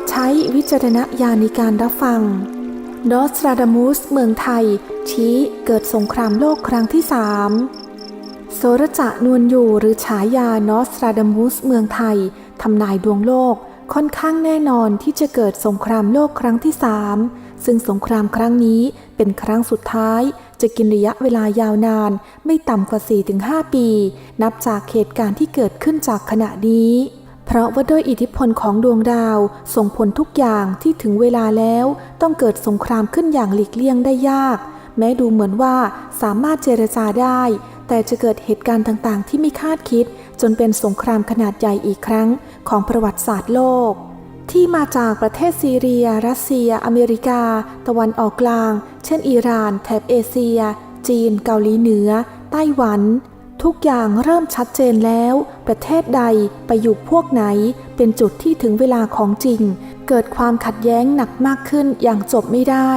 ดใช้วิจารณญาณในการรับฟังนอสตราดามุสเมืองไทย ชี้เกิดสงครามโลกครั้งที่สามโสรจะนวลอยู่หรือฉายานอสตราดามุสเมืองไทยทำนายดวงโลกค่อนข้างแน่นอนที่จะเกิดสงครามโลกครั้งที่สามซึ่งสงครามครั้งนี้เป็นครั้งสุดท้าย จะกินระยะเวลายาวนาน ไม่ต่ำกว่า 4-5 ปี นับจากเหตุการณ์ที่เกิดขึ้นจากขณะนี้ เพราะว่าด้วยอิทธิพลของดวงดาวส่งผลทุกอย่างที่ถึงเวลาแล้วต้องเกิดสงครามขึ้นอย่างหลีกเลี่ยงได้ยาก แม้ดูเหมือนว่าสามารถเจรจาได้ แต่จะเกิดเหตุการณ์ต่างๆ ที่ไม่คาดคิด จนเป็นสงครามขนาดใหญ่อีกครั้งของประวัติศาสตร์โลก ที่มาจากประเทศซีเรีย รัสเซีย อเมริกา ตะวันออกกลาง เช่น อิหร่าน แถบเอเชีย จีน เกาหลีเหนือ ไต้หวัน ทุกอย่างเริ่มชัดเจนแล้ว ประเทศใดไปอยู่พวกไหน เป็นจุดที่ถึงเวลาของจริง เกิดความขัดแย้งหนักมากขึ้นอย่างจบไม่ได้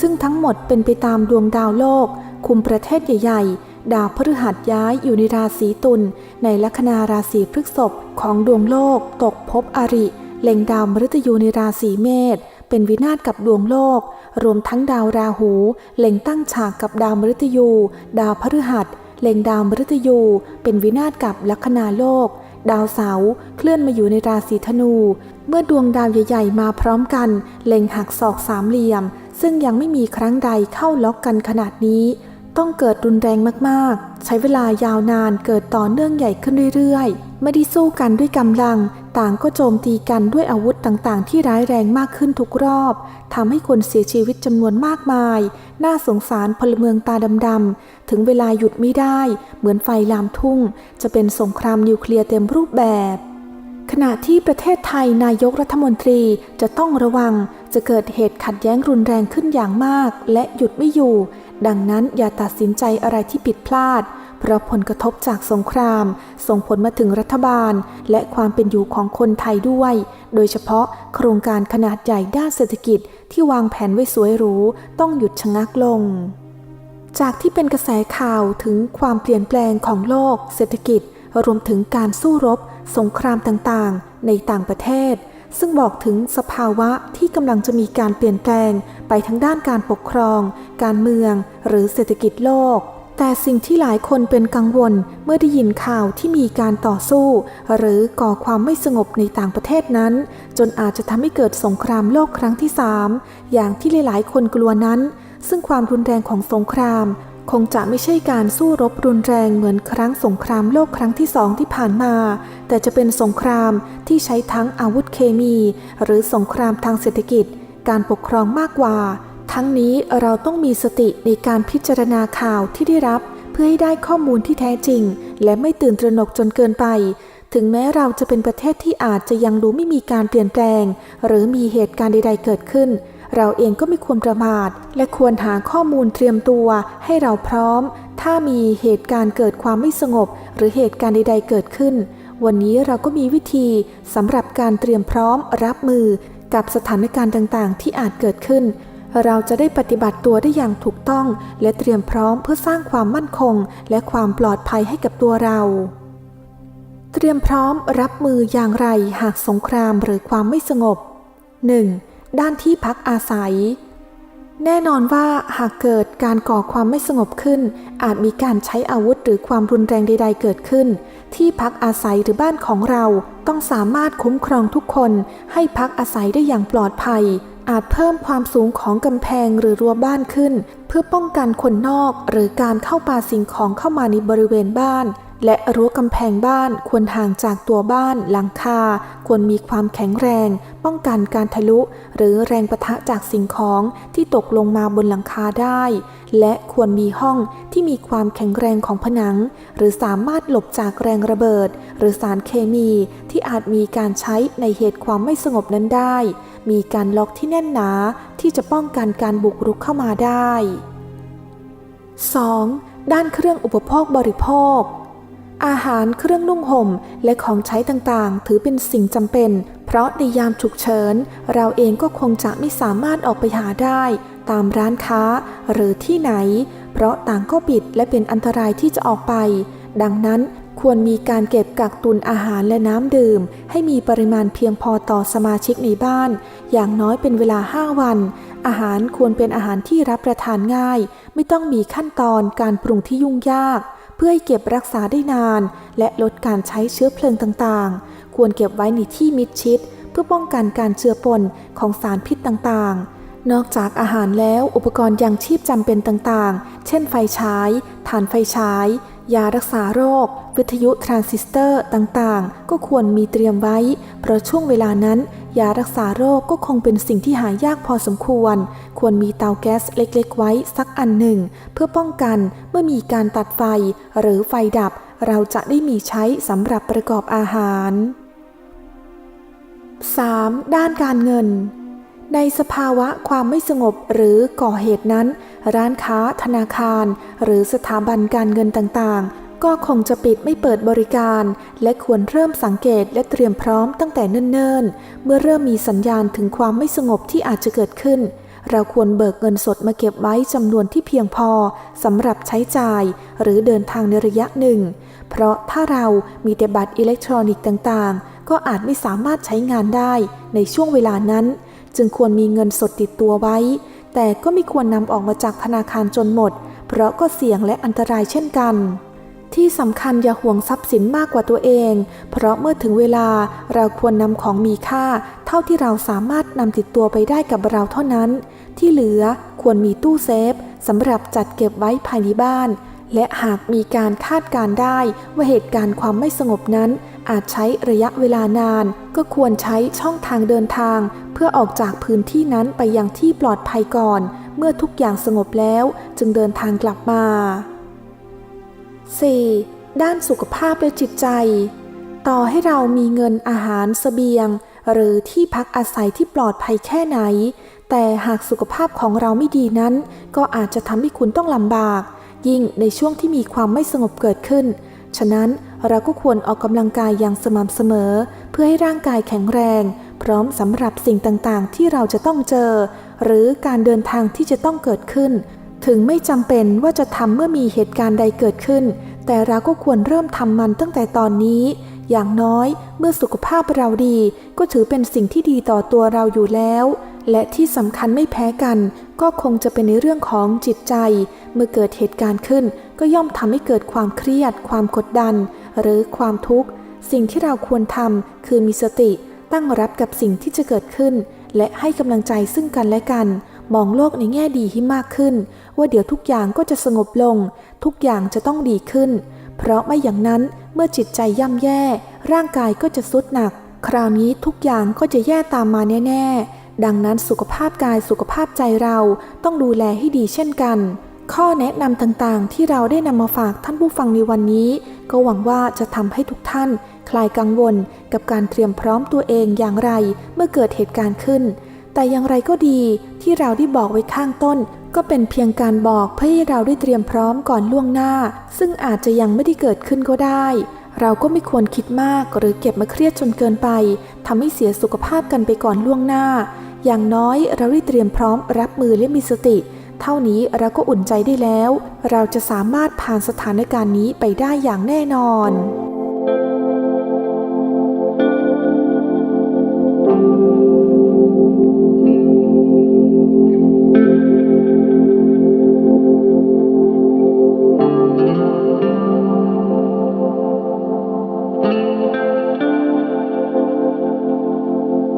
ซึ่งทั้งหมดเป็นไปตามดวงดาวโลก คุมประเทศใหญ่ ๆ ดาวพฤหัสย้ายอยู่ในราศีตุลในลัคนาราศีพฤษภของดวงโลก ตกภพอริ เล็งดาวมฤตยูในราศีเมษเป็นวินาศกับดวงโลก รวมทั้งดาวราหู เล็งตั้งฉากกับดาวมฤตยู ดาวพฤหัส เล็งดาวมฤตยู เป็นวินาศกับลัคนาโลก ดาวเสาเคลื่อนมาอยู่ในราศีธนู เมื่อดวงดาวใหญ่ๆ มาพร้อมกัน เล็งหักศอกสามเหลี่ยม ซึ่งยังไม่มีครั้งใดเข้าล็อกกันขนาดนี้ ต้องเกิดรุนแรงมากๆ ใช้เวลายาวนานเกิดต่อเนื่องใหญ่ขึ้นเรื่อยๆ ไม่ได้สู้กันด้วยกำลัง ต่างก็โจมตีกันด้วยอาวุธต่างๆ ที่ร้ายแรงมากขึ้นทุกรอบทำให้คนเสียชีวิตจำนวนมากมาย น่าสงสารพลเมืองตาดำๆ ถึงเวลาหยุดไม่ได้ เหมือนไฟลามทุ่ง จะเป็นสงครามนิวเคลียร์เต็มรูปแบบ ขณะที่ประเทศไทยนายกรัฐมนตรีจะต้องระวัง จะเกิดเหตุขัดแย้งรุนแรงขึ้นอย่างมาก และหยุดไม่อยู่ ดังนั้นอย่าตัดสินใจอะไรที่ผิดพลาด เพราะผลกระทบจากสงคราม ส่งผลมาถึงรัฐบาล และความเป็นอยู่ของคนไทยด้วย โดยเฉพาะโครงการขนาดใหญ่ด้านเศรษฐกิจที่วางแผนไว้สวยหรู ต้องหยุดชะงักลง จากที่เป็นกระแสข่าวถึงความเปลี่ยนแปลงของโลก เศรษฐกิจ รวมถึงการสู้รบ สงครามต่างๆ ในต่างประเทศซึ่งบอกถึงสภาวะที่กำลังจะมีการเปลี่ยนแปลงไปทั้งด้านการปกครอง การเมือง หรือเศรษฐกิจโลก แต่สิ่งที่หลายคนเป็นกังวลเมื่อได้ยินข่าวที่มีการต่อสู้ หรือก่อความไม่สงบในต่างประเทศนั้น จนอาจจะทำให้เกิดสงครามโลกครั้งที่สามอย่างที่หลายๆ คนกลัวนั้น ซึ่งความรุนแรงของสงคราม คงจะไม่ใช่การสู้รบรุนแรงเหมือนครั้งสงครามโลกครั้งที่สองที่ผ่านมา แต่จะเป็นสงครามที่ใช้ทั้งอาวุธเคมี หรือสงครามทางเศรษฐกิจ การปกครองมากกว่า ทั้งนี้เราต้องมีสติในการพิจารณาข่าวที่ได้รับ เพื่อให้ได้ข้อมูลที่แท้จริง และไม่ตื่นตระหนกจนเกินไป ถึงแม้เราจะเป็นประเทศที่อาจจะยังดูไม่มีการเปลี่ยนแปลง หรือมีเหตุการณ์ใด ๆ เกิดขึ้น เราเองก็ไม่ควรประมาท และควรหาข้อมูลเตรียมตัว ให้เราพร้อม ถ้ามีเหตุการณ์เกิดความไม่สงบ หรือเหตุการณ์ใด ๆ เกิดขึ้น วันนี้เราก็มีวิธีสำหรับการเตรียมพร้อมรับมือ กับสถานการณ์ต่างๆ ที่อาจเกิดขึ้น เราจะได้ปฏิบัติตัวได้อย่างถูกต้อง และเตรียมพร้อมเพื่อสร้างความมั่นคง และความปลอดภัยให้กับตัวเรา เตรียมพร้อมรับมืออย่างไรหากสงครามหรือความไม่สงบ 1. ด้านที่พักอาศัย แน่นอนว่าหากเกิดการก่อความไม่สงบขึ้น อาจมีการใช้อาวุธหรือความรุนแรงใด ๆ เกิดขึ้น ที่พักอาศัยหรือบ้านของเราต้องสามารถคุ้มครองทุกคนให้พักอาศัยได้อย่างปลอดภัย อาจเพิ่มความสูงของกำแพงหรือรั้วบ้านขึ้น เพื่อป้องกันคนนอกหรือการเข้าปาสิ่งของเข้ามาในบริเวณบ้าน และรั้วกำแพงบ้านควรห่างจากตัวบ้านหลังคา ควรมีความแข็งแรง ป้องกันการทะลุ หรือแรงประทะจากสิ่งของที่ตกลงมาบนหลังคาได้ และควรมีห้องที่มีความแข็งแรงของผนัง หรือสามารถหลบจากแรงระเบิด หรือสารเคมีที่อาจมีการใช้ในเหตุความไม่สงบนั้นได้ มีการล็อกที่แน่นหนาที่จะป้องกันการบุกรุกเข้ามาได้ 2. ด้านเครื่องอุปโภคบริโภค อาหารเครื่องนุ่งห่ม และของใช้ต่างๆ ถือเป็นสิ่งจำเป็น เพราะในยามฉุกเฉิน เราเองก็คงจะไม่สามารถออกไปหาได้ ตามร้านค้าหรือที่ไหน เพราะต่างก็ปิดและเป็นอันตรายที่จะออกไป ดังนั้นควรมีการเก็บกักตุนอาหารและน้ำดื่ม ให้มีปริมาณเพียงพอต่อสมาชิกในบ้าน อย่างน้อยเป็นเวลา 5 วัน อาหารควรเป็นอาหารที่รับประทานง่าย ไม่ต้องมีขั้นตอนการปรุงที่ยุ่งยาก พื่อให้เก็บรักษาได้นาน และลดการใช้เชื้อเพลิงต่างๆ ควรเก็บไว้ในที่มิดชิด เพื่อป้องกันการเจือปนของสารพิษต่างๆ นอกจากอาหารแล้วอุปกรณ์ยังชีพจำเป็นต่างๆ เช่นไฟฉายถ่านไฟฉาย ยารักษาโรค วิทยุทรานซิสเตอร์ต่างๆ ก็ควรมีเตรียมไว้ เพราะช่วงเวลานั้น ยารักษาโรคก็คงเป็นสิ่งที่หายากพอสมควร ควรมีเตาแก๊สเล็กๆ ไว้สักอันหนึ่ง เพื่อป้องกันเมื่อมีการตัดไฟหรือไฟดับ เราจะได้มีใช้สำหรับประกอบอาหาร 3. ด้านการเงิน ในสภาวะความไม่สงบหรือก่อเหตุนั้น ร้านค้าธนาคาร หรือสถาบันการเงินต่างๆ ก็คงจะปิดไม่เปิดบริการ และควรเริ่มสังเกตและเตรียมพร้อมตั้งแต่เนิ่นๆ เมื่อเริ่มมีสัญญาณถึงความไม่สงบที่อาจจะเกิดขึ้น เราควรเบิกเงินสดมาเก็บไว้จำนวนที่เพียงพอสำหรับใช้จ่าย หรือเดินทางในระยะหนึ่ง เพราะถ้าเรามีแต่บัตรอิเล็กทรอนิกส์ต่างๆ ก็อาจไม่สามารถใช้งานได้ในช่วงเวลานั้น จึงควรมีเงินสดติดตัวไว้ แต่ก็ไม่ควรนำออกมาจากธนาคารจนหมด เพราะก็เสี่ยงและอันตรายเช่นกัน ที่สำคัญอย่าห่วงทรัพย์สินมากกว่าตัวเอง เพราะเมื่อถึงเวลาเราควรนำของมีค่า เท่าที่เราสามารถนำติดตัวไปได้กับเราเท่านั้น ที่เหลือควรมีตู้เซฟสำหรับจัดเก็บไว้ภายในบ้าน และหากมีการคาดการได้ว่าเหตุการณ์ความไม่สงบนั้น อาจใช้ระยะเวลานาน ก็ควรใช้ช่องทางเดินทาง เพื่อออกจากพื้นที่นั้นไปยังที่ปลอดภัยก่อน เมื่อทุกอย่างสงบแล้วจึงเดินทางกลับมา 4. ด้านสุขภาพและจิตใจ ต่อให้เรามีเงินอาหารสเสบียง หรือที่พักอาศัยที่ปลอดภัยแค่ไหน แต่หากสุขภาพของเราไม่ดีนั้น ก็อาจจะทำให้คุณต้องลำบาก ยิ่งในช่วงที่มีความไม่สงบเกิดขึ้น ฉะนั้นเราก็ควรออกกำลังกายอย่างสม่ำเสมอ เพื่อให้ร่างกายแข็งแรง พร้อมสำหรับสิ่งต่างๆ ที่เราจะต้องเจอ หรือการเดินทางที่จะต้องเกิดขึ้น ถึงไม่จำเป็นว่าจะทำเมื่อมีเหตุการณ์ใดเกิดขึ้น แต่เราก็ควรเริ่มทำมันตั้งแต่ตอนนี้ อย่างน้อยเมื่อสุขภาพเราดีก็ถือเป็นสิ่งที่ดีต่อตัวเราอยู่แล้ว และที่สำคัญไม่แพ้กัน ก็คงจะเป็นในเรื่องของจิตใจ เมื่อเกิดเหตุการณ์ขึ้น ก็ย่อมทำให้เกิดความเครียด ความกดดัน หรือความทุกข์ สิ่งที่เราควรทำคือมีสติ ตั้งรับกับสิ่งที่จะเกิดขึ้น และให้กำลังใจซึ่งกันและกันมองโลกในแง่ดีให้มากขึ้น ว่าเดี๋ยวทุกอย่างก็จะสงบลง ทุกอย่างจะต้องดีขึ้น เพราะไม่อย่างนั้นเมื่อจิตใจย่ำแย่ ร่างกายก็จะทรุดหนัก คราวนี้ทุกอย่างก็จะแย่ตามมาแน่ๆ ดังนั้นสุขภาพกายสุขภาพใจเราต้องดูแลให้ดีเช่นกัน ข้อแนะนำต่างๆ ที่เราได้นำมาฝากท่านผู้ฟังในวันนี้ ก็หวังว่าจะทำให้ทุกท่าน คลายกังวล กับการเตรียมพร้อมตัวเองอย่างไรเมื่อเกิดเหตุการณ์ขึ้นแต่อย่างไรก็ดีที่เราได้บอกไว้ข้างต้น ก็เป็นเพียงการบอกเพื่อให้เราได้เตรียมพร้อมก่อนล่วงหน้า ซึ่งอาจจะยังไม่ได้เกิดขึ้นก็ได้ เราก็ไม่ควรคิดมากหรือเก็บมาเครียดจนเกินไปทำให้เสียสุขภาพกันไปก่อนล่วงหน้า อย่างน้อยเราได้เตรียมพร้อมรับมือและมีสติ เท่านี้เราก็อุ่นใจได้แล้ว เราจะสามารถผ่านสถานการณ์นี้ไปได้อย่างแน่นอน